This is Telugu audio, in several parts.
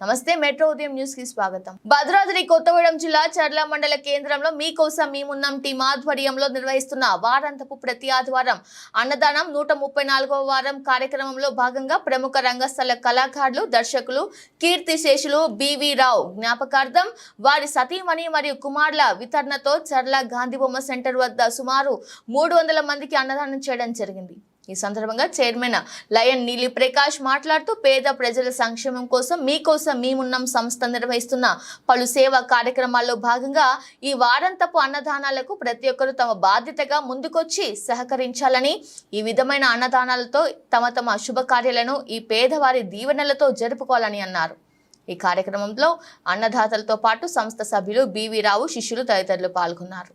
నమస్తే మెట్రో ఉదయం న్యూస్కి స్వాగతం. భద్రాద్రి కొత్తగూడెం జిల్లా చర్ల మండల కేంద్రంలో మీకోసం మేమున్నాం టీం ఆధ్వర్యంలో నిర్వహిస్తున్న వారాంతపు ప్రతి ఆదివారం అన్నదానం నూట ముప్పై నాలుగవ వారం కార్యక్రమంలో భాగంగా ప్రముఖ రంగస్థల కళాకారులు దర్శకులు కీర్తిశేషులు బివి రావు జ్ఞాపకార్థం వారి సతీమణి మరియు కుమార్ల వితరణతో చర్ల గాంధీ బొమ్మ సెంటర్ వద్ద సుమారు మూడు వందల మందికి అన్నదానం చేయడం జరిగింది. ఈ సందర్భంగా చైర్మన్ లయన్ నీలి ప్రకాష్ మాట్లాడుతూ పేద ప్రజల సంక్షేమం కోసం మీకోసం మేమున్నాం సంస్థ నిర్వహిస్తున్న పలు సేవా కార్యక్రమాల్లో భాగంగా ఈ వారంతపు అన్నదానాలకు ప్రతి ఒక్కరూ తమ బాధ్యతగా ముందుకొచ్చి సహకరించాలని ఈ విధమైన అన్నదానాలతో తమ తమ శుభకార్యాలను ఈ పేదవారి దీవెనలతో జరుపుకోవాలని అన్నారు. ఈ కార్యక్రమంలో అన్నదాతలతో పాటు సంస్థ సభ్యులు బివి రావు శిష్యులు తదితరులు పాల్గొన్నారు.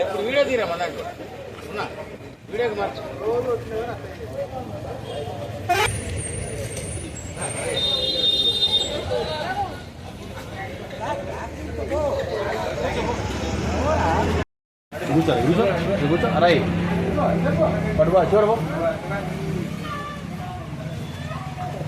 ఇప్పుడు వీడియో తీరా మన ఉన్నా? వీడియోకి మార్చు. కూర్చో కూర్చో కూర్చో అరే పడుబా చూడబో